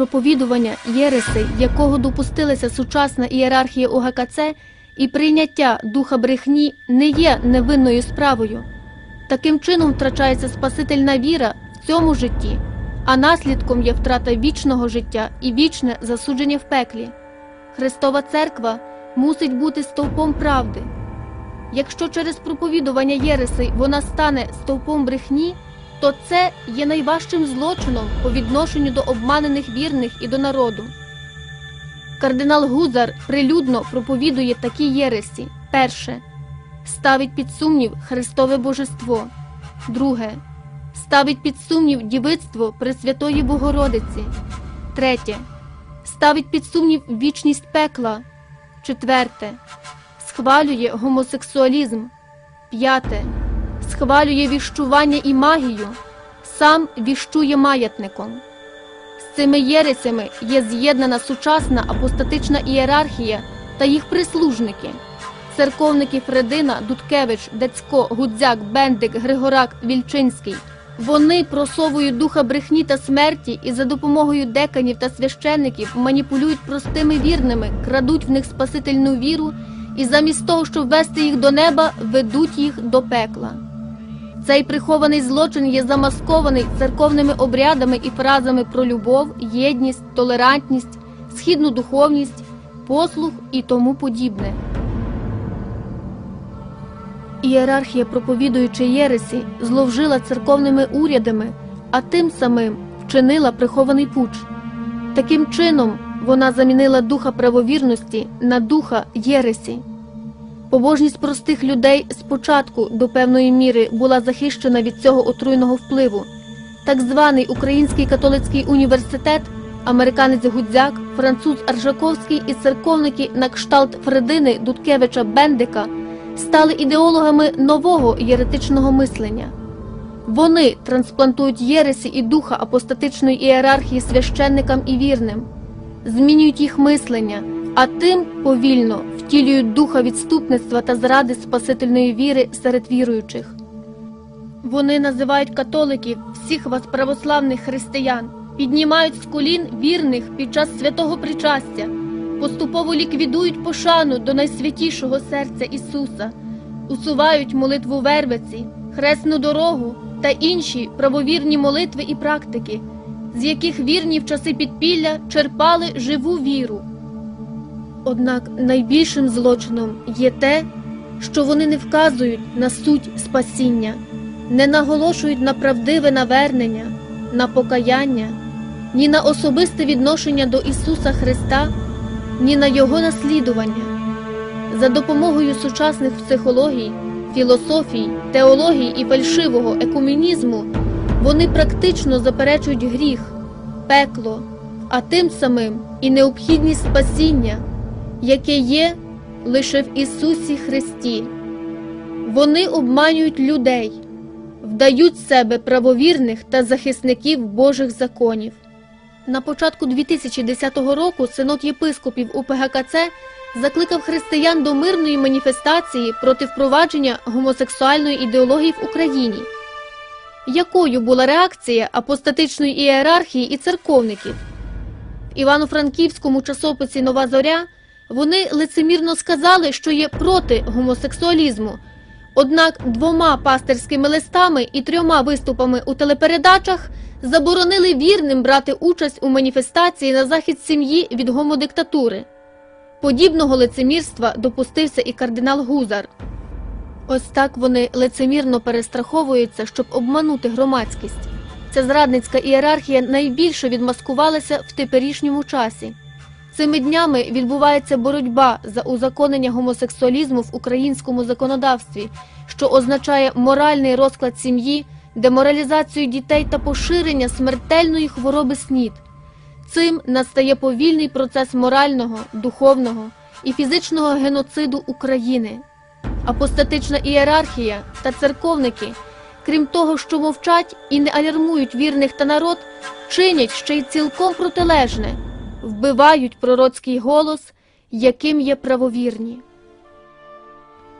проповідування єреси, якого допустилася сучасна ієрархія УГКЦ, і прийняття духа брехні не є невинною справою. Таким чином втрачається спасительна віра в цьому житті, а наслідком є втрата вічного життя і вічне засудження в пеклі. Христова церква мусить бути стовпом правди. Якщо через проповідування єреси вона стане стовпом брехні, то це є найважчим злочином по відношенню до обманених вірних і до народу. Кардинал Гузар прилюдно проповідує такі єресі: перше. Ставить під сумнів Христове Божество, друге. Ставить під сумнів дівицтво Пресвятої Богородиці, третє. Ставить під сумнів вічність пекла, четверте. Схвалює гомосексуалізм, п'яте схвалює віщування і магію, сам віщує маятником. З цими єресями є з'єднана сучасна апостатична ієрархія та їх прислужники, церковники Фредина, Дудкевич, Децько, Гудзяк, Бендик, Григорак, Вільчинський. Вони просовують духа брехні та смерті і за допомогою деканів та священників маніпулюють простими вірними, крадуть в них спасительну віру і замість того, щоб вести їх до неба, ведуть їх до пекла. Цей прихований злочин є замаскований церковними обрядами і фразами про любов, єдність, толерантність, східну духовність, послух і тому подібне. Ієрархія, проповідуючи Єресі, зловжила церковними урядами, а тим самим вчинила прихований пуч. Таким чином вона замінила духа правовірності на духа Єресі. Побожність простих людей спочатку до певної міри була захищена від цього отруйного впливу. Так званий Український католицький університет, американець Гудзяк, француз Аржаковський і церковники на кшталт Фредини Дудкевича Бендика стали ідеологами нового єретичного мислення. Вони трансплантують єресі і духа апостатичної ієрархії священникам і вірним, змінюють їх мислення, а тим повільно втілюють духа відступництва та зради спасительної віри серед віруючих. Вони називають католиків всіх вас православних християн, піднімають з колін вірних під час святого причастя, поступово ліквідують пошану до найсвятішого серця Ісуса, усувають молитву вервиці, хресну дорогу та інші правовірні молитви і практики, з яких вірні в часи підпілля черпали живу віру. Однак найбільшим злочином є те, що вони не вказують на суть спасіння, не наголошують на правдиве навернення, на покаяння, ні на особисте відношення до Ісуса Христа, ні на Його наслідування. За допомогою сучасних психологій, філософій, теологій і фальшивого екуменізму вони практично заперечують гріх, пекло, а тим самим і необхідність спасіння яке є лише в Ісусі Христі. Вони обманюють людей, вдають себе правовірних та захисників Божих законів. На початку 2010 року синод єпископів УПГКЦ закликав християн до мирної маніфестації проти впровадження гомосексуальної ідеології в Україні. Якою була реакція апостатичної ієрархії і церковників? В Івано-Франківському часописі Нова Зоря вони лицемірно сказали, що є проти гомосексуалізму. Однак двома пастирськими листами і трьома виступами у телепередачах заборонили вірним брати участь у маніфестації на захід сім'ї від гомодиктатури. Подібного лицемірства допустився і кардинал Гузар. Ось так вони лицемірно перестраховуються, щоб обманути громадськість. Ця зрадницька ієрархія найбільше відмаскувалася в теперішньому часі. Цими днями відбувається боротьба за узаконення гомосексуалізму в українському законодавстві, що означає моральний розклад сім'ї, деморалізацію дітей та поширення смертельної хвороби СНІД. Цим настає повільний процес морального, духовного і фізичного геноциду України. Апостатична ієрархія та церковники, крім того, що мовчать і не алярмують вірних та народ, чинять ще й цілком протилежне вбивають пророцький голос, яким є правовірні.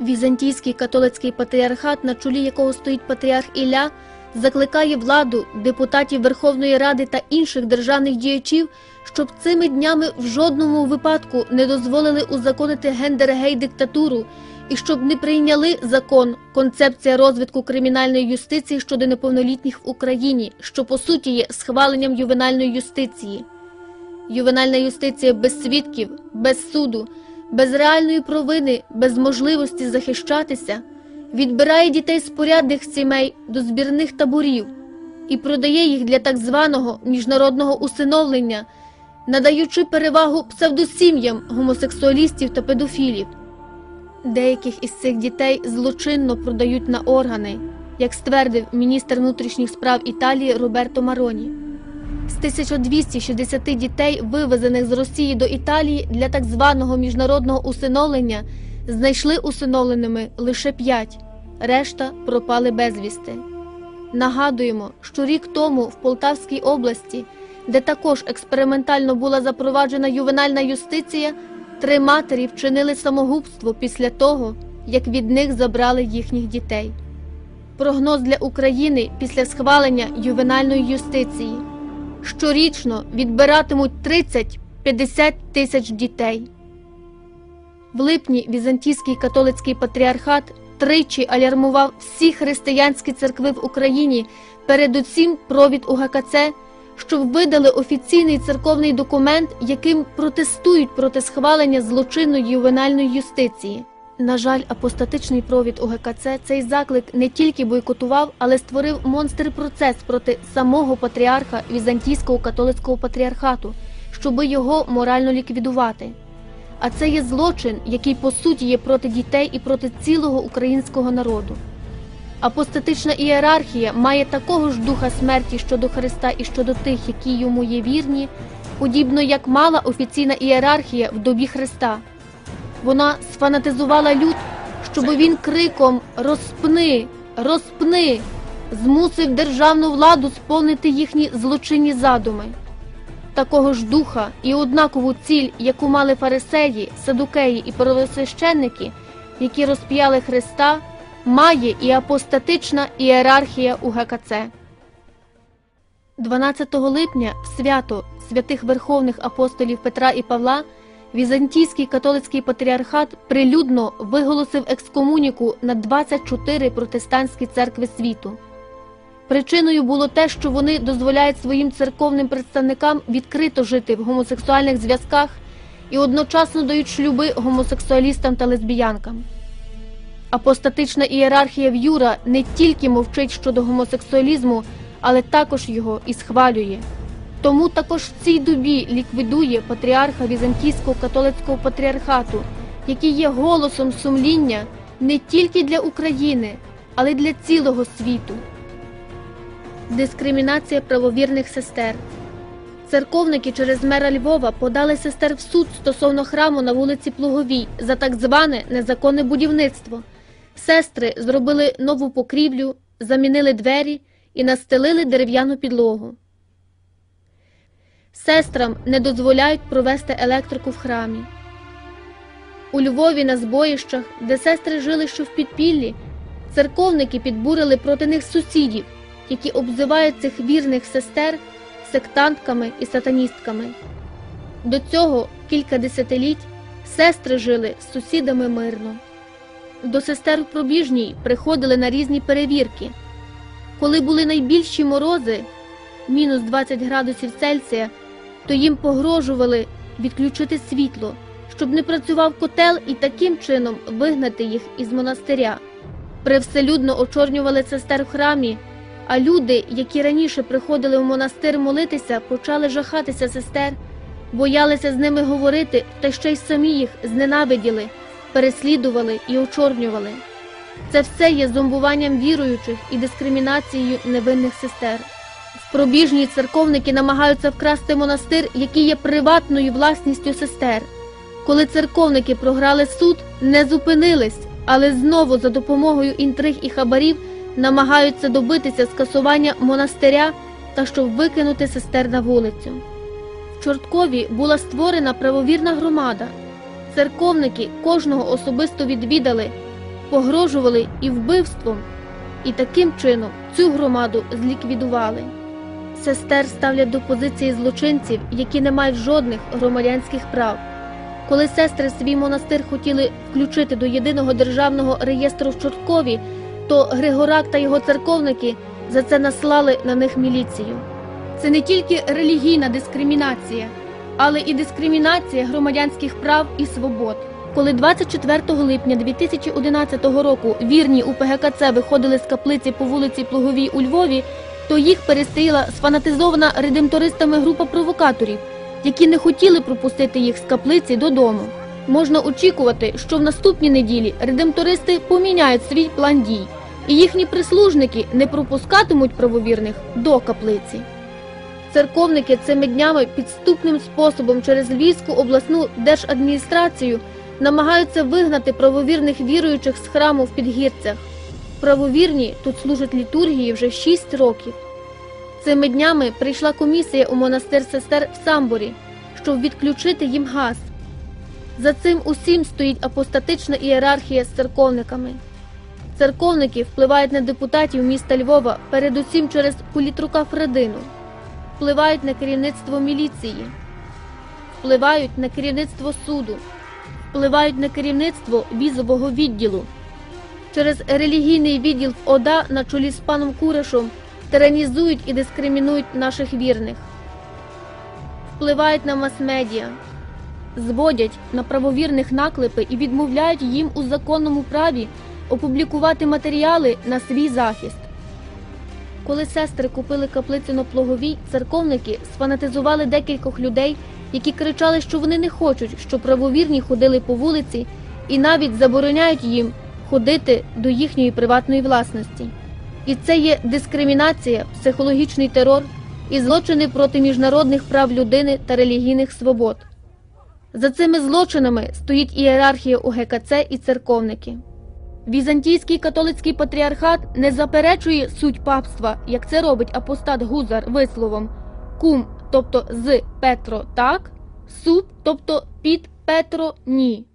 Візантійський католицький патріархат, на чолі якого стоїть патріарх Ілля, закликає владу, депутатів Верховної Ради та інших державних діячів, щоб цими днями в жодному випадку не дозволили узаконити гендер-гей-диктатуру і щоб не прийняли закон концепція розвитку кримінальної юстиції щодо неповнолітніх в Україні, що по суті є схваленням ювенальної юстиції. Ювенальна юстиція без свідків, без суду, без реальної провини, без можливості захищатися, відбирає дітей з порядних сімей до збірних таборів і продає їх для так званого міжнародного усиновлення, надаючи перевагу псевдосім'ям гомосексуалістів та педофілів. Деяких із цих дітей злочинно продають на органи, як ствердив міністр внутрішніх справ Італії Роберто Мароні. З 1260 дітей, вивезених з Росії до Італії для так званого міжнародного усиновлення, знайшли усиновленими лише 5, решта пропали безвісти. Нагадуємо, що рік тому в Полтавській області, де також експериментально була запроваджена ювенальна юстиція, три матері вчинили самогубство після того, як від них забрали їхніх дітей. Прогноз для України після схвалення ювенальної юстиції щорічно відбиратимуть 30-50 тисяч дітей. В липні Візантійський католицький патріархат тричі алярмував всі християнські церкви в Україні, передусім провід УГКЦ, щоб видали офіційний церковний документ, яким протестують проти схвалення злочинної ювенальної юстиції. На жаль, апостатичний провід УГКЦ цей заклик не тільки бойкотував, але створив монстр-процес проти самого патріарха Візантійського католицького патріархату, щоби його морально ліквідувати. А це є злочин, який по суті є проти дітей і проти цілого українського народу. Апостатична ієрархія має такого ж духа смерті щодо Христа і щодо тих, які йому є вірні, подібно як мала офіційна ієрархія в добі Христа. Вона сфанатизувала люд, щоб він криком Розпни, розпни змусив державну владу сповнити їхні злочинні задуми. Такого ж духа і однакову ціль, яку мали фарисеї, садукеї і первосвященники, які розп'яли Христа, має і апостатична ієрархія УГКЦ. 12 липня в свято святих верховних апостолів Петра і Павла Візантійський католицький патріархат прилюдно виголосив екскомуніку на 24 протестантські церкви світу. Причиною було те, що вони дозволяють своїм церковним представникам відкрито жити в гомосексуальних зв'язках і одночасно дають шлюби гомосексуалістам та лесбіянкам. Апостатична ієрархія В'юра не тільки мовчить щодо гомосексуалізму, але також його і схвалює. Тому також в цій добі ліквідує патріарха Візантійського католицького патріархату, який є голосом сумління не тільки для України, але й для цілого світу. Дискримінація правовірних сестер. Церковники через мера Львова подали сестер в суд стосовно храму на вулиці Плуговій за так зване незаконне будівництво. Сестри зробили нову покрівлю, замінили двері і настелили дерев'яну підлогу. Сестрам не дозволяють провести електрику в храмі. У Львові на збоїщах, де сестри жили що в підпіллі, церковники підбурили проти них сусідів, які обзивають цих вірних сестер сектантками і сатаністками. До цього кілька десятиліть сестри жили з сусідами мирно. До сестер пробіжній приходили на різні перевірки. Коли були найбільші морози мінус 20 градусів Цельсія, то їм погрожували відключити світло, щоб не працював котел і таким чином вигнати їх із монастиря. Привселюдно очорнювали сестер в храмі, а люди, які раніше приходили в монастир молитися, почали жахатися сестер, боялися з ними говорити, та ще й самі їх зненавиділи, переслідували і очорнювали. Це все є зомбуванням віруючих і дискримінацією невинних сестер. В пробіжній церковники намагаються вкрасти монастир, який є приватною власністю сестер. Коли церковники програли суд, не зупинились, але знову за допомогою інтриг і хабарів намагаються добитися скасування монастиря та щоб викинути сестер на вулицю. В Чорткові була створена правовірна громада. Церковники кожного особисто відвідали, погрожували і вбивством, і таким чином цю громаду зліквідували. Сестер ставлять до позиції злочинців, які не мають жодних громадянських прав. Коли сестри свій монастир хотіли включити до єдиного державного реєстру в Чорткові, то Григорак та його церковники за це наслали на них міліцію. Це не тільки релігійна дискримінація, але і дискримінація громадянських прав і свобод. Коли 24 липня 2011 року вірні у ПГКЦ виходили з каплиці по вулиці Плуговій у Львові, то їх перестріла сфанатизована редемтористами група провокаторів, які не хотіли пропустити їх з каплиці додому. Можна очікувати, що в наступній неділі редемтористи поміняють свій план дій, і їхні прислужники не пропускатимуть правовірних до каплиці. Церковники цими днями підступним способом через Львівську обласну держадміністрацію намагаються вигнати правовірних віруючих з храму в підгірцях. Правовірні тут служать літургії вже 6 років. Цими днями прийшла комісія у монастир сестер в Самборі, щоб відключити їм газ. За цим усім стоїть апостатична ієрархія з церковниками. Церковники впливають на депутатів міста Львова передусім через політрука Фредину, впливають на керівництво міліції, впливають на керівництво суду, впливають на керівництво візового відділу. Через релігійний відділ в ОДА на чолі з паном Курешом тиранізують і дискримінують наших вірних, впливають на мас-медіа, зводять на правовірних наклепи і відмовляють їм у законному праві опублікувати матеріали на свій захист. Коли сестри купили каплицю на Плоговій, церковники сфанатизували декількох людей, які кричали, що вони не хочуть, щоб правовірні ходили по вулиці і навіть забороняють їм ходити до їхньої приватної власності. І це є дискримінація, психологічний терор і злочини проти міжнародних прав людини та релігійних свобод. За цими злочинами стоїть ієрархія УГКЦ і церковники. Візантійський католицький патріархат не заперечує суть папства, як це робить апостат Гузар висловом кум, тобто з Петро так, суб, тобто під Петро ні.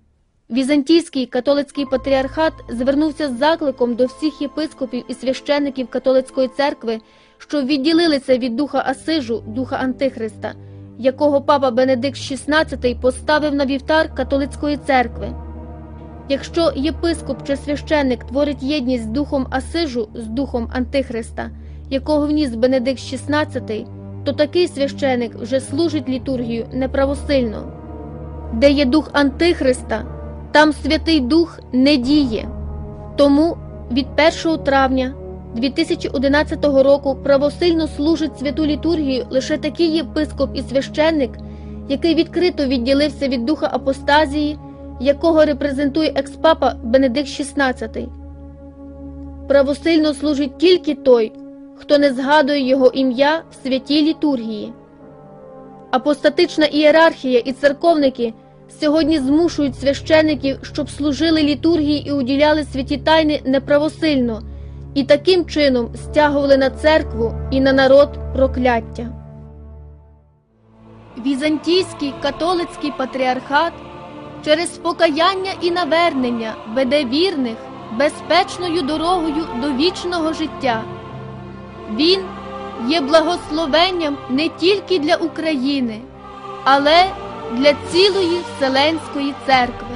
Візантійський католицький патріархат звернувся з закликом до всіх єпископів і священиків католицької церкви, що відділилися від духа Асижу, духа Антихриста, якого папа Бенедикт XVI поставив на вівтар католицької церкви. Якщо єпископ чи священник творить єдність з духом Асижу, з духом Антихриста, якого вніс Бенедикт XVI, то такий священик вже служить літургію неправосильно. Де є дух Антихриста, там Святий Дух не діє. Тому від 1 травня 2011 року правосильно служить святу літургію лише такий єпископ і священник, який відкрито відділився від духа апостазії, якого репрезентує експапа Бенедикт XVI. Правосильно служить тільки той, хто не згадує його ім'я в святій літургії. Апостатична ієрархія і церковники сьогодні змушують священиків, щоб служили літургії і уділяли святі тайни неправосильно, і таким чином стягували на церкву і на народ прокляття. Візантійський католицький патріархат через покаяння і навернення веде вірних безпечною дорогою до вічного життя. Він є благословенням не тільки для України, але для цілої Вселенської церкви.